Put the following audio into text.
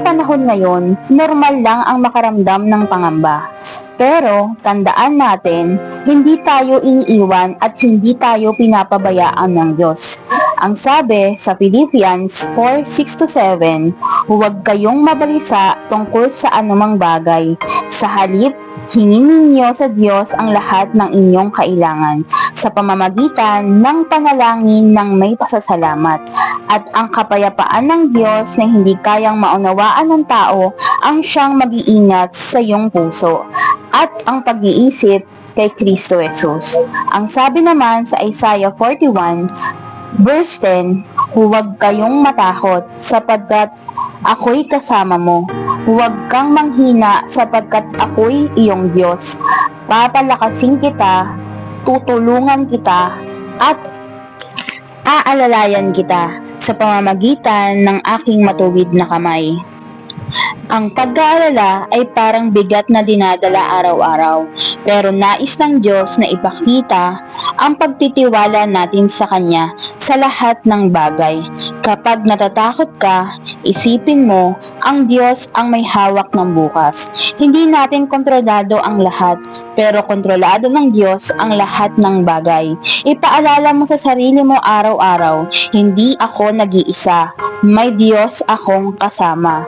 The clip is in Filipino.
panahon ngayon, normal lang ang makaramdam ng pangamba. Pero, tandaan natin, hindi tayo iniiwan at hindi tayo pinapabayaan ng Diyos. Ang sabi sa Philippians 4:6-7, huwag kayong mabalisa tungkol sa anumang bagay. Sa halip, hingin ninyo sa Diyos ang lahat ng inyong kailangan sa pamamagitan ng panalangin ng may pasasalamat at ang kapayapaan ng Diyos na hindi kayang maunawaan ng tao ang siyang mag-iingat sa iyong puso at ang pag-iisip kay Kristo Jesus. Ang sabi naman sa Isaiah 41 verse 10, Huwag kayong matakot sapagkat ako'y kasama mo. Huwag kang manghina sapagkat ako'y iyong Diyos. Papalakasin kita, tutulungan kita, at aalalayan kita sa pamamagitan ng aking matuwid na kamay. Ang pag-aalala ay parang bigat na dinadala araw-araw, pero nais ng Diyos na ipakita ang pagtitiwala natin sa Kanya sa lahat ng bagay. Kapag natatakot ka, isipin mo, ang Diyos ang may hawak ng bukas. Hindi natin kontrolado ang lahat, pero kontrolado ng Diyos ang lahat ng bagay. Ipaalala mo sa sarili mo araw-araw, hindi ako nag-iisa, may Diyos akong kasama.